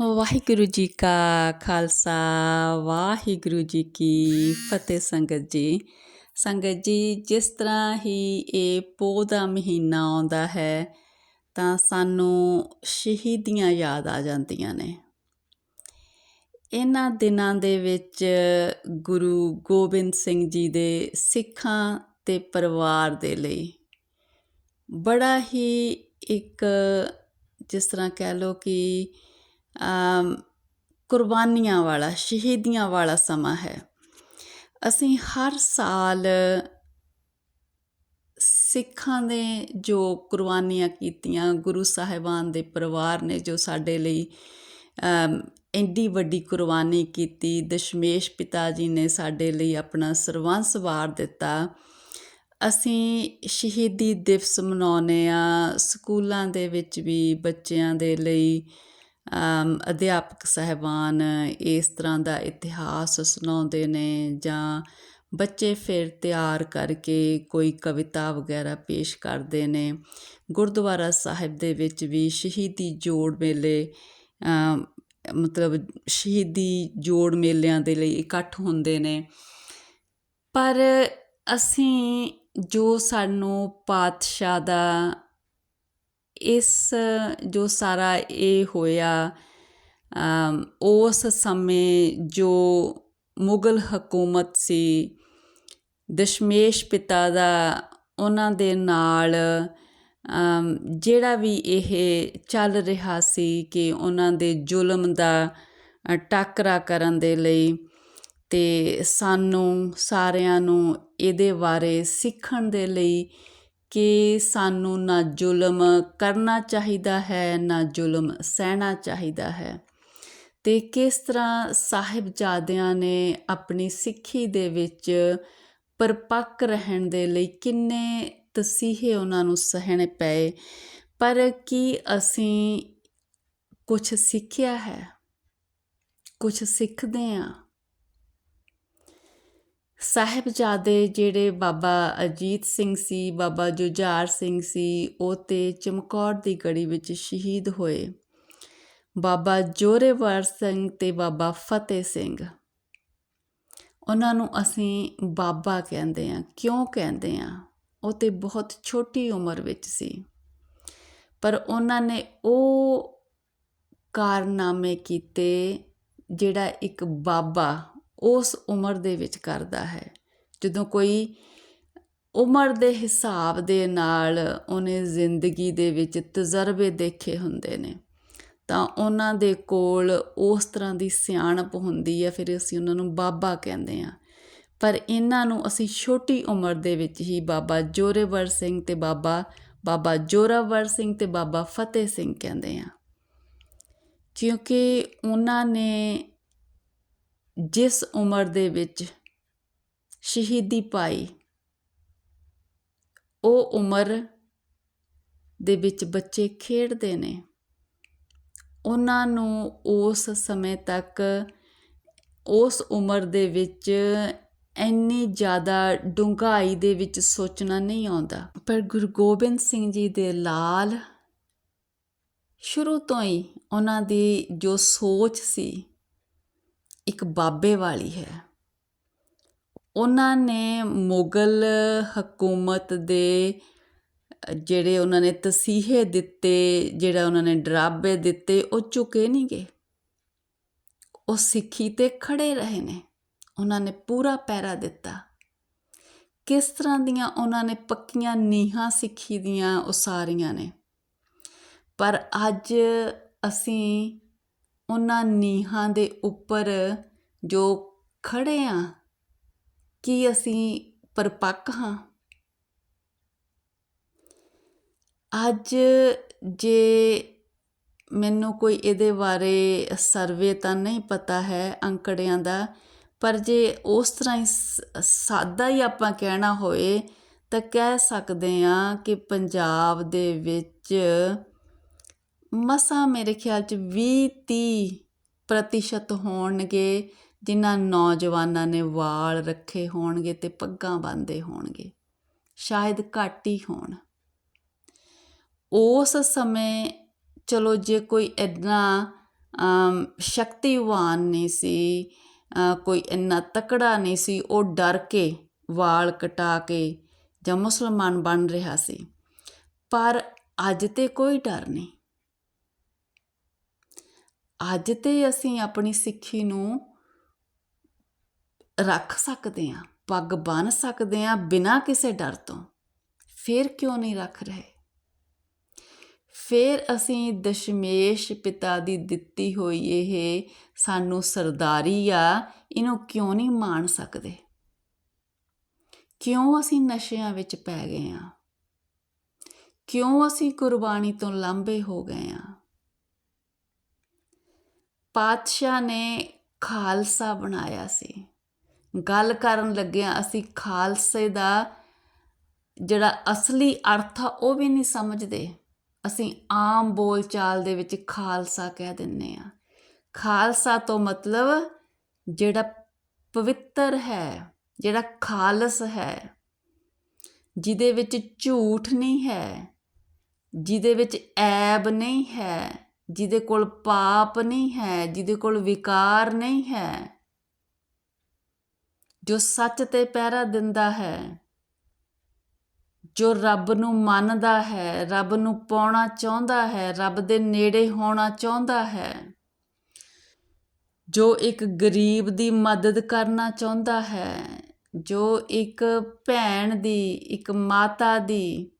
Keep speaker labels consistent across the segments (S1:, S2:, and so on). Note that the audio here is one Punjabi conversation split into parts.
S1: ਵਾਹਿਗੁਰੂ ਜੀ ਕਾ ਖਾਲਸਾ, ਵਾਹਿਗੁਰੂ ਜੀ ਕੀ ਫਤਿਹ ਸੰਗਤ ਜੀ। ਸੰਗਤ ਜੀ, ਜਿਸ ਤਰ੍ਹਾਂ ਹੀ ਇਹ ਪੋਹ ਦਾ ਮਹੀਨਾ ਆਉਂਦਾ ਹੈ, ਤਾਂ ਸਾਨੂੰ ਸ਼ਹੀਦੀਆਂ ਯਾਦ ਆ ਜਾਂਦੀਆਂ ਨੇ। ਇਹਨਾਂ ਦਿਨਾਂ ਦੇ ਵਿੱਚ ਗੁਰੂ ਗੋਬਿੰਦ ਸਿੰਘ ਜੀ ਦੇ ਸਿੱਖਾਂ ਤੇ ਪਰਿਵਾਰ ਦੇ ਲਈ ਬੜਾ ਹੀ ਇੱਕ, ਜਿਸ ਤਰ੍ਹਾਂ ਕਹਿ ਲਓ ਕਿ ਕੁਰਬਾਨੀਆਂ ਵਾਲਾ ਸ਼ਹੀਦੀਆਂ ਵਾਲਾ ਸਮਾਂ ਹੈ। ਅਸੀਂ ਹਰ ਸਾਲ ਸਿੱਖਾਂ ਦੇ ਜੋ ਕੁਰਬਾਨੀਆਂ ਕੀਤੀਆਂ ਗੁਰੂ ਸਾਹਿਬਾਨ ਦੇ ਪਰਿਵਾਰ ਨੇ ਜੋ ਸਾਡੇ ਲਈ ਅਮ, ਇੰਨੀ ਵੱਡੀ ਕੁਰਬਾਨੀ ਕੀਤੀ ਦਸ਼ਮੇਸ਼ ਪਿਤਾ ਜੀ ਨੇ ਸਾਡੇ ਲਈ ਆਪਣਾ ਸਰਵੰਸ ਵਾਰ ਦਿੱਤਾ। ਅਸੀਂ ਸ਼ਹੀਦੀ ਦਿਵਸ ਮਨਾਉਂਦੇ ਆ ਸਕੂਲਾਂ ਦੇ ਵਿੱਚ ਵੀ ਬੱਚਿਆਂ ਦੇ ਲਈ ਅਧਿਆਪਕ ਸਾਹਿਬਾਨ ਇਸ ਤਰ੍ਹਾਂ ਦਾ ਇਤਿਹਾਸ ਸੁਣਾਉਂਦੇ ਨੇ ਜਾਂ ਬੱਚੇ ਫਿਰ ਤਿਆਰ ਕਰਕੇ ਕੋਈ ਕਵਿਤਾ ਵਗੈਰਾ ਪੇਸ਼ ਕਰਦੇ ਨੇ। ਗੁਰਦੁਆਰਾ ਸਾਹਿਬ ਦੇ ਵਿੱਚ ਵੀ ਸ਼ਹੀਦੀ ਜੋੜ ਮੇਲੇ ਮਤਲਬ ਸ਼ਹੀਦੀ ਜੋੜ ਮੇਲਿਆਂ ਦੇ ਲਈ ਇਕੱਠ ਹੁੰਦੇ ਨੇ। ਪਰ ਅਸੀਂ ਜੋ ਸਾਨੂੰ ਪਾਤਸ਼ਾਹ ਦਾ ਇਸ, ਜੋ ਸਾਰਾ ਇਹ ਹੋਇਆ ਉਸ ਸਮੇਂ ਜੋ ਮੁਗਲ ਹਕੂਮਤ ਸੀ, ਦਸ਼ਮੇਸ਼ ਪਿਤਾ ਦਾ, ਉਹਨਾਂ ਦੇ ਨਾਲ ਜਿਹੜਾ ਵੀ ਇਹ ਚੱਲ ਰਿਹਾ ਸੀ ਕਿ ਉਹਨਾਂ ਦੇ ਜ਼ੁਲਮ ਦਾ ਟਾਕਰਾ ਕਰਨ ਦੇ ਲਈ ਤੇ ਸਾਨੂੰ ਸਾਰਿਆਂ ਨੂੰ ਇਹਦੇ ਬਾਰੇ ਸਿੱਖਣ ਦੇ ਲਈ ਕਿ ਸਾਨੂੰ ਨਾ ਜ਼ੁਲਮ ਕਰਨਾ ਚਾਹੀਦਾ ਹੈ, ਨਾ ਜ਼ੁਲਮ ਸਹਿਣਾ ਚਾਹੀਦਾ ਹੈ। ਤੇ ਕਿਸ ਤਰ੍ਹਾਂ ਸਾਹਿਬਜ਼ਾਦਿਆਂ ਨੇ ਆਪਣੀ ਸਿੱਖੀ ਦੇ ਵਿੱਚ ਪਰਪੱਕ ਰਹਿਣ ਦੇ ਲਈ ਕਿੰਨੇ ਤਸੀਹੇ ਉਹਨਾਂ ਨੂੰ ਸਹਿਣੇ ਪਏ, ਪਰ ਕੀ ਅਸੀਂ ਕੁਝ ਸਿੱਖਿਆ ਹੈ? ਕੁਝ ਸਿੱਖਦੇ ਹਾਂ? ਸਾਹਿਬਜ਼ਾਦੇ ਜਿਹੜੇ ਬਾਬਾ ਅਜੀਤ ਸਿੰਘ ਸੀ, ਬਾਬਾ ਜੁਝਾਰ ਸਿੰਘ ਸੀ, ਉਹ ਤੇ ਚਮਕੌਰ ਦੀ ਗੜੀ ਵਿੱਚ ਸ਼ਹੀਦ ਹੋਏ। ਬਾਬਾ ਜੋਰੇਵਰ ਸਿੰਘ ਤੇ ਬਾਬਾ ਫਤਿਹ ਸਿੰਘ। ਉਹਨਾਂ ਨੂੰ ਅਸੀਂ ਬਾਬਾ ਕਹਿੰਦੇ ਆ ਕਿਉਂ ਕਹਿੰਦੇ ਆ ਉਹ ਤੇ ਬਹੁਤ ਛੋਟੀ ਉਮਰ ਵਿੱਚ ਸੀ। ਪਰ ਉਹਨਾਂ ਨੇ ਉਹ ਕਾਰਨਾਮੇ ਕੀਤੇ ਜਿਹੜਾ ਇੱਕ ਬਾਬਾ ਉਸ ਉਮਰ ਦੇ ਵਿੱਚ ਕਰਦਾ ਹੈ। ਜਦੋਂ ਕੋਈ ਉਮਰ ਦੇ ਹਿਸਾਬ ਦੇ ਨਾਲ ਉਹਨੇ ਜ਼ਿੰਦਗੀ ਦੇ ਵਿੱਚ ਤਜਰਬੇ ਦੇਖੇ ਹੁੰਦੇ ਨੇ, ਤਾਂ ਉਹਨਾਂ ਦੇ ਕੋਲ ਉਸ ਤਰ੍ਹਾਂ ਦੀ ਸਿਆਣਪ ਹੁੰਦੀ ਹੈ, ਫਿਰ ਅਸੀਂ ਉਹਨਾਂ ਨੂੰ ਬਾਬਾ ਕਹਿੰਦੇ ਆ ਪਰ ਇਹਨਾਂ ਨੂੰ ਅਸੀਂ ਛੋਟੀ ਉਮਰ ਦੇ ਵਿੱਚ ਹੀ ਬਾਬਾ ਜੋਰੇਵਰ ਸਿੰਘ ਤੇ ਬਾਬਾ ਬਾਬਾ ਜੋਰਾਵਰ ਸਿੰਘ ਤੇ ਬਾਬਾ ਫਤਿਹ ਸਿੰਘ ਕਹਿੰਦੇ ਆ ਕਿਉਂਕਿ ਉਹਨਾਂ ਨੇ ਜਿਸ ਉਮਰ ਦੇ ਵਿੱਚ ਸ਼ਹੀਦੀ ਪਾਈ, ਉਹ ਉਮਰ ਦੇ ਵਿੱਚ ਬੱਚੇ ਖੇਡਦੇ ਨੇ। ਉਹਨਾਂ ਨੂੰ ਉਸ ਸਮੇਂ ਤੱਕ ਉਸ ਉਮਰ ਦੇ ਵਿੱਚ ਇੰਨੀ ਜ਼ਿਆਦਾ ਡੂੰਘਾਈ ਦੇ ਵਿੱਚ ਸੋਚਣਾ ਨਹੀਂ ਆਉਂਦਾ। ਪਰ ਗੁਰੂ ਗੋਬਿੰਦ ਸਿੰਘ ਜੀ ਦੇ ਲਾਲ ਸ਼ੁਰੂ ਤੋਂ ਹੀ ਉਹਨਾਂ ਦੀ ਜੋ ਸੋਚ ਸੀ ਇੱਕ ਬਾਬੇ ਵਾਲੀ ਹੈ। ਉਹਨਾਂ ਨੇ ਮੁਗਲ ਹਕੂਮਤ ਦੇ, ਜਿਹੜੇ ਉਹਨਾਂ ਨੇ ਤਸੀਹੇ ਦਿੱਤੇ, ਜਿਹੜਾ ਉਹਨਾਂ ਨੇ ਡਰਾਬੇ ਦਿੱਤੇ, ਉਹ ਝੁਕੇ ਨਹੀਂ ਗਏ। ਉਹ ਸਿੱਖੀ ਤੇ ਖੜੇ ਰਹੇ ਨੇ। ਉਹਨਾਂ ਨੇ ਪੂਰਾ ਪੈਰਾ ਦਿੱਤਾ। ਕਿਸ ਤਰ੍ਹਾਂ ਦੀਆਂ ਉਹਨਾਂ ਨੇ ਪੱਕੀਆਂ ਨੀਹਾਂ ਸਿੱਖੀ ਦੀਆਂ ਉਸਾਰੀਆਂ ਨੇ। ਪਰ ਅੱਜ ਅਸੀਂ ਉਹਨਾਂ ਨੀਹਾਂ ਦੇ ਉੱਪਰ ਜੋ ਖੜੇ ਆ, ਕੀ ਅਸੀਂ ਪਰਪੱਕ ਹਾਂ? ਅੱਜ ਜੇ ਮੈਨੂੰ ਕੋਈ ਇਹਦੇ ਬਾਰੇ ਸਰਵੇ ਤਾਂ ਨਹੀਂ ਪਤਾ ਹੈ ਅੰਕੜਿਆਂ ਦਾ, ਪਰ ਜੇ ਉਸ ਤਰ੍ਹਾਂ ਹੀ ਸ- ਸਾਦਾ ਹੀ ਆਪਾਂ ਕਹਿਣਾ ਹੋਏ ਤਾਂ ਕਹਿ ਸਕਦੇ ਆ ਕਿ ਪੰਜਾਬ ਦੇ ਵਿੱਚ ਮਸਾਂ ਮੇਰੇ ਖਿਆਲ ਚ 20 30 ਪ੍ਰਤੀਸ਼ਤ ਹੋਣਗੇ, ਜਿਨ੍ਹਾਂ ਨੌਜਵਾਨਾਂ ਨੇ ਵਾਲ ਰੱਖੇ ਹੋਣਗੇ ਤੇ ਪੱਗਾਂ ਬੰਨ੍ਹਦੇ ਹੋਣਗੇ। ਸ਼ਾਇਦ ਘੱਟ ਹੀ ਹੋਣ। ਉਸ ਸਮੇਂ ਚਲੋ ਜੇ ਕੋਈ ਇੰਨਾ ਸ਼ਕਤੀਵਾਨ ਨਹੀਂ ਸੀ ਕੋਈ ਇੰਨਾ ਤਕੜਾ ਨਹੀਂ ਸੀ, ਉਹ ਡਰ ਕੇ ਵਾਲ ਕਟਾ ਕੇ ਜਾਂ ਮੁਸਲਮਾਨ ਬਣ ਰਿਹਾ ਸੀ। ਪਰ ਅੱਜ ਤੇ ਕੋਈ ਡਰ ਨਹੀਂ। ਅੱਜ ਤੇ ਅਸੀਂ ਆਪਣੀ ਸਿੱਖੀ ਨੂੰ ਰੱਖ ਸਕਦੇ ਹਾਂ, ਪੱਗ ਬੰਨ ਸਕਦੇ ਹਾਂ ਬਿਨਾਂ ਕਿਸੇ ਡਰ ਤੋਂ। ਫਿਰ ਕਿਉਂ ਨਹੀਂ ਰੱਖ ਰਹੇ? ਫਿਰ ਅਸੀਂ ਦਸ਼ਮੇਸ਼ ਪਿਤਾ ਦੀ ਦਿੱਤੀ ਹੋਈ ਇਹ ਸਾਨੂੰ ਸਰਦਾਰੀ ਆ, ਇਹਨੂੰ ਕਿਉਂ ਨਹੀਂ ਮਾਣ ਸਕਦੇ? ਕਿਉਂ ਅਸੀਂ ਨਸ਼ਿਆਂ ਵਿੱਚ ਪੈ ਗਏ ਆ ਕਿਉਂ ਅਸੀਂ ਕੁਰਬਾਨੀ ਤੋਂ ਲਾਂਭੇ ਹੋ ਗਏ ਆ ਪਾਤਸ਼ਾਹ ਨੇ ਖਾਲਸਾ ਬਣਾਇਆ ਸੀ। ਗੱਲ ਕਰਨ ਲੱਗਿਆ ਅਸੀਂ ਖਾਲਸੇ ਦਾ ਜਿਹੜਾ ਅਸਲੀ ਅਰਥ ਆ, ਉਹ ਵੀ ਨਹੀਂ ਸਮਝਦੇ। ਅਸੀਂ ਆਮ ਬੋਲਚਾਲ ਦੇ ਵਿੱਚ ਖਾਲਸਾ ਕਹਿ ਦਿੰਨੇ ਆ। ਖਾਲਸਾ ਤੋਂ ਮਤਲਬ ਜਿਹੜਾ ਪਵਿੱਤਰ ਹੈ, ਜਿਹੜਾ ਖਾਲਸ ਹੈ, ਜਿਹਦੇ ਵਿੱਚ ਝੂਠ ਨਹੀਂ ਹੈ, ਜਿਹਦੇ ਵਿੱਚ ਐਬ ਨਹੀਂ ਹੈ ਜਿਹਦੇ ਕੋਲ ਪਾਪ ਨਹੀਂ ਹੈ, ਜਿਹਦੇ ਕੋਲ ਵਿਕਾਰ ਨਹੀਂ ਹੈ, ਜੋ ਸੱਚ ਤੇ ਪਹਿਰਾ ਦਿੰਦਾ ਹੈ, ਜੋ ਰੱਬ ਨੂੰ ਮੰਨਦਾ ਹੈ, ਰੱਬ ਨੂੰ ਪਾਉਣਾ ਚਾਹੁੰਦਾ ਹੈ, ਰੱਬ ਦੇ ਨੇੜੇ ਹੋਣਾ ਚਾਹੁੰਦਾ ਹੈ, ਜੋ ਇੱਕ ਗਰੀਬ ਦੀ ਮਦਦ ਕਰਨਾ ਚਾਹੁੰਦਾ ਹੈ, ਜੋ ਇੱਕ ਭੈਣ ਦੀ, ਇੱਕ ਮਾਤਾ ਦੀ,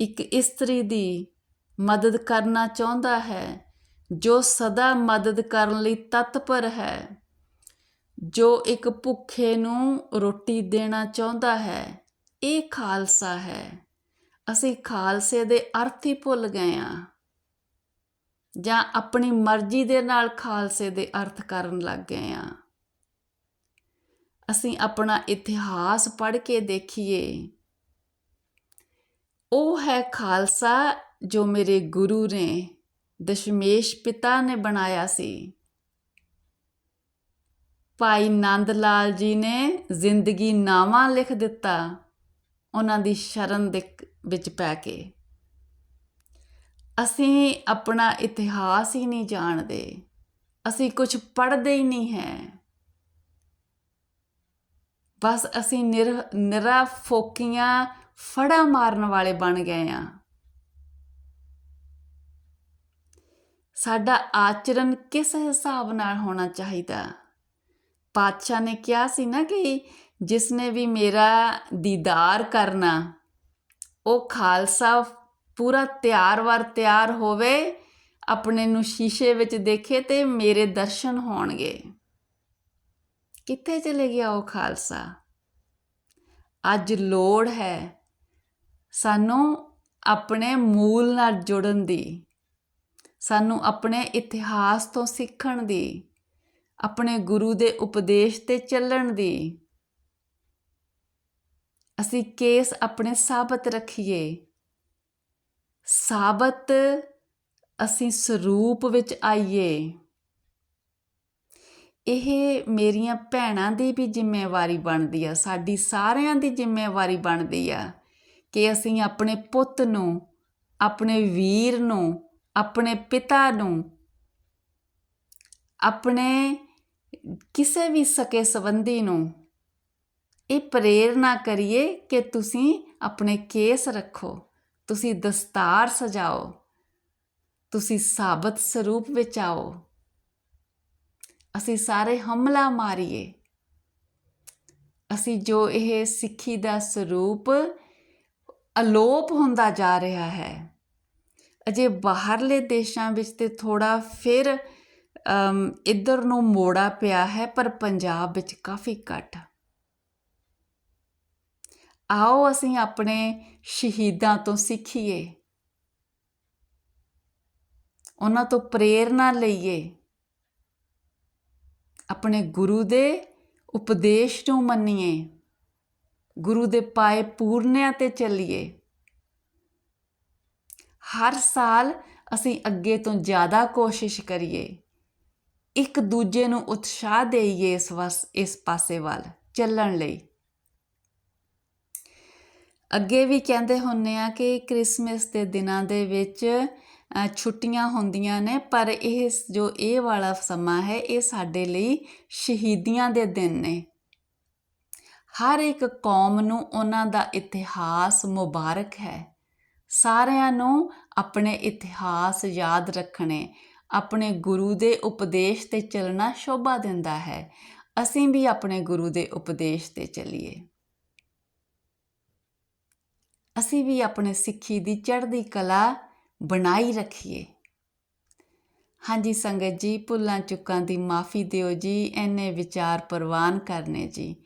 S1: ਇੱਕ ਇਸਤਰੀ ਦੀ ਮਦਦ ਕਰਨਾ ਚਾਹੁੰਦਾ ਹੈ, ਜੋ ਸਦਾ ਮਦਦ ਕਰਨ ਲਈ ਤਤਪਰ ਹੈ, ਜੋ ਇੱਕ ਭੁੱਖੇ ਨੂੰ ਰੋਟੀ ਦੇਣਾ ਚਾਹੁੰਦਾ ਹੈ। ਇਹ ਖਾਲਸਾ ਹੈ। ਅਸੀਂ ਖਾਲਸੇ ਦੇ ਅਰਥ ਹੀ ਭੁੱਲ ਗਏ ਆ ਜਾਂ ਆਪਣੀ ਮਰਜ਼ੀ ਦੇ ਨਾਲ ਖਾਲਸੇ ਦੇ ਅਰਥ ਕਰਨ ਲੱਗ ਗਏ ਆ ਅਸੀਂ ਆਪਣਾ ਇਤਿਹਾਸ ਪੜ੍ਹ ਕੇ ਦੇਖੀਏ। ਉਹ ਹੈ ਖਾਲਸਾ ਜੋ ਮੇਰੇ ਗੁਰੂ ਨੇ, ਦਸ਼ਮੇਸ਼ ਪਿਤਾ ਨੇ ਬਣਾਇਆ ਸੀ। ਭਾਈ ਨੰਦ ਲਾਲ ਜੀ ਨੇ ਜ਼ਿੰਦਗੀ ਨਾਵਾਂ ਲਿਖ ਦਿੱਤਾ, ਉਹਨਾਂ ਦੀ ਸ਼ਰਨ ਦੇ ਵਿੱਚ ਪੈ ਕੇ। ਅਸੀਂ ਆਪਣਾ ਇਤਿਹਾਸ ਹੀ ਨਹੀਂ ਜਾਣਦੇ, ਅਸੀਂ ਕੁਝ ਪੜ੍ਹਦੇ ਹੀ ਨਹੀਂ ਹੈ। ਬਸ ਅਸੀਂ ਨਿਰ ਨਿਰਾ ਫੋਕੀਆਂ ਫੜਾ ਮਾਰਨ ਵਾਲੇ ਬਣ ਗਏ ਆ। ਸਾਡਾ ਆਚਰਣ ਕਿਸ ਹਿਸਾਬ ਨਾਲ ਹੋਣਾ ਚਾਹੀਦਾ? ਪਾਤਸ਼ਾਹ ਨੇ ਕਿਹਾ ਸੀ ਨਾ ਕਿ ਜਿਸ ਨੇ ਵੀ ਮੇਰਾ ਦੀਦਾਰ ਕਰਨਾ, ਉਹ ਖਾਲਸਾ ਪੂਰਾ ਤਿਆਰ ਵਰ ਤਿਆਰ ਹੋਵੇ, ਆਪਣੇ ਨੂੰ ਸ਼ੀਸ਼ੇ ਵਿੱਚ ਦੇਖੇ ਤੇ ਮੇਰੇ ਦਰਸ਼ਨ ਹੋਣਗੇ। ਕਿੱਥੇ ਚਲੇ ਗਿਆ ਉਹ ਖਾਲਸਾ? ਅੱਜ ਲੋੜ ਹੈ ਸਾਨੂੰ ਆਪਣੇ ਮੂਲ ਨਾਲ ਜੁੜਨ ਦੀ, ਸਾਨੂੰ ਆਪਣੇ ਇਤਿਹਾਸ ਤੋਂ ਸਿੱਖਣ ਦੀ, ਆਪਣੇ ਗੁਰੂ ਦੇ ਉਪਦੇਸ਼ ਤੇ ਚੱਲਣ ਦੀ। ਅਸੀਂ ਕੇਸ ਆਪਣੇ ਸਾਬਤ ਰੱਖੀਏ। ਸਾਬਤ ਅਸੀਂ ਸਰੂਪ ਵਿੱਚ ਆਈਏ। ਇਹ ਮੇਰੀਆਂ ਭੈਣਾਂ ਦੀ ਵੀ ਜ਼ਿੰਮੇਵਾਰੀ ਬਣਦੀ ਆ, ਸਾਡੀ ਸਾਰਿਆਂ ਦੀ ਜ਼ਿੰਮੇਵਾਰੀ ਬਣਦੀ ਆ। ਕਿ ਅਸੀਂ ਆਪਣੇ ਪੁੱਤ ਨੂੰ, ਆਪਣੇ ਵੀਰ ਨੂੰ, ਆਪਣੇ ਪਿਤਾ ਨੂੰ, ਆਪਣੇ ਕਿਸੇ ਵੀ ਸਕੇ ਸੰਬੰਧੀ ਨੂੰ ਇਹ ਪ੍ਰੇਰਣਾ ਕਰੀਏ ਕਿ ਤੁਸੀਂ ਆਪਣੇ ਕੇਸ ਰੱਖੋ, ਤੁਸੀਂ ਦਸਤਾਰ ਸਜਾਓ, ਤੁਸੀਂ ਸਾਬਤ ਸਰੂਪ ਵਿੱਚ ਆਓ ਅਸੀਂ ਸਾਰੇ ਹਮਲਾ ਮਾਰੀਏ। ਅਸੀਂ ਜੋ ਇਹ ਸਿੱਖੀ ਦਾ ਸਰੂਪ ਅਲੋਪ ਹੁੰਦਾ ਜਾ ਰਿਹਾ ਹੈ। ਅਜੇ ਬਾਹਰਲੇ ਦੇਸ਼ਾਂ ਵਿੱਚ ਤੇ ਥੋੜਾ ਫਿਰ ਇੱਧਰ ਨੂੰ ਮੋੜਾ ਪਿਆ ਹੈ, ਪਰ ਪੰਜਾਬ ਵਿੱਚ ਕਾਫੀ ਘੱਟ। ਆਓ ਅਸੀਂ ਆਪਣੇ ਸ਼ਹੀਦਾਂ ਤੋਂ ਸਿੱਖੀਏ। ਉਹਨਾਂ ਤੋਂ ਪ੍ਰੇਰਣਾ ਲਈਏ। ਆਪਣੇ ਗੁਰੂ ਦੇ ਉਪਦੇਸ਼ ਨੂੰ ਮੰਨੀਏ। ਗੁਰੂ ਦੇ ਪਾਏ ਪੂਰਨਿਆਂ ਤੇ ਚੱਲੀਏ। ਹਰ ਸਾਲ ਅਸੀਂ ਅੱਗੇ ਤੋਂ ਜ਼ਿਆਦਾ ਕੋਸ਼ਿਸ਼ ਕਰੀਏ। ਇੱਕ ਦੂਜੇ ਨੂੰ ਉਤਸ਼ਾਹ ਦੇਈਏ ਇਸ ਵਸ, ਇਸ ਪਾਸੇ ਵੱਲ ਚੱਲਣ ਲਈ। ਅੱਗੇ ਵੀ ਕਹਿੰਦੇ ਹੁੰਨੇ ਆ ਕਿ ਕ੍ਰਿਸਮਸ ਦੇ ਦਿਨਾਂ ਦੇ ਵਿੱਚ ਛੁੱਟੀਆਂ ਹੁੰਦੀਆਂ ਨੇ, ਪਰ ਇਹ ਜੋ ਇਹ ਵਾਲਾ ਸਮਾਂ ਹੈ, ਇਹ ਸਾਡੇ ਲਈ ਸ਼ਹੀਦੀਆਂ ਦੇ ਦਿਨ ਨੇ। ਹਰ ਇੱਕ ਕੌਮ ਨੂੰ ਉਹਨਾਂ ਦਾ ਇਤਿਹਾਸ ਮੁਬਾਰਕ ਹੈ। ਸਾਰਿਆਂ ਨੂੰ ਆਪਣੇ ਇਤਿਹਾਸ ਯਾਦ ਰੱਖਣੇ, ਆਪਣੇ ਗੁਰੂ ਦੇ ਉਪਦੇਸ਼ ਤੇ ਚੱਲਣਾ ਸ਼ੋਭਾ ਦਿੰਦਾ ਹੈ। ਅਸੀਂ ਵੀ ਆਪਣੇ ਗੁਰੂ ਦੇ ਉਪਦੇਸ਼ ਤੇ ਚੱਲੀਏ। ਅਸੀਂ ਵੀ ਆਪਣੇ ਸਿੱਖੀ ਦੀ ਚੜ੍ਹਦੀ ਕਲਾ ਬਣਾਈ ਰੱਖੀਏ। ਹਾਂਜੀ ਸੰਗਤ ਜੀ, ਭੁੱਲਾਂ ਚੁੱਕਾਂ ਦੀ ਮਾਫੀ ਦਿਓ ਜੀ ਐਨੇ ਵਿਚਾਰ ਪ੍ਰਵਾਨ ਕਰਨੇ ਜੀ।